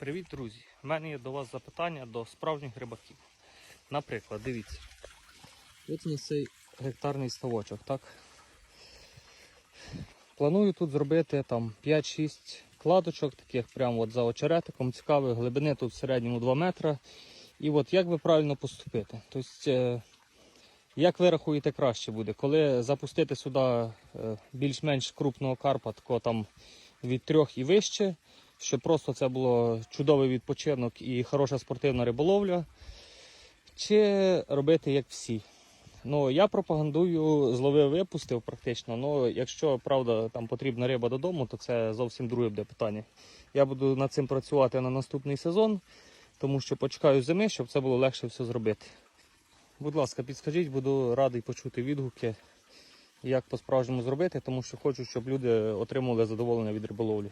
Привіт, друзі! У мене є до вас запитання до справжніх рибаків. Наприклад, дивіться. Ось на цей гектарний ставочок, так? Планую тут зробити там 5-6 кладочок, таких прямо от за очеретиком, цікавих, глибини тут в середньому 2 метри. І от як ви правильно поступити? Тобто, е, як ви рахуєте краще буде, коли запустити сюди е, більш-менш крупного карпа, такого там від трьох і вище, щоб просто це було чудовий відпочинок і хороша спортивна риболовля, чи робити як всі. Ну, я пропагандую зловив випустив практично. Ну, якщо правда там потрібна риба додому, то це зовсім друге буде питання. Я буду над цим працювати на наступний сезон, тому що почекаю зими, щоб це було легше все зробити. Будь ласка, підскажіть, буду радий почути відгуки, як по-справжньому зробити, тому що хочу, щоб люди отримували задоволення від риболовлі.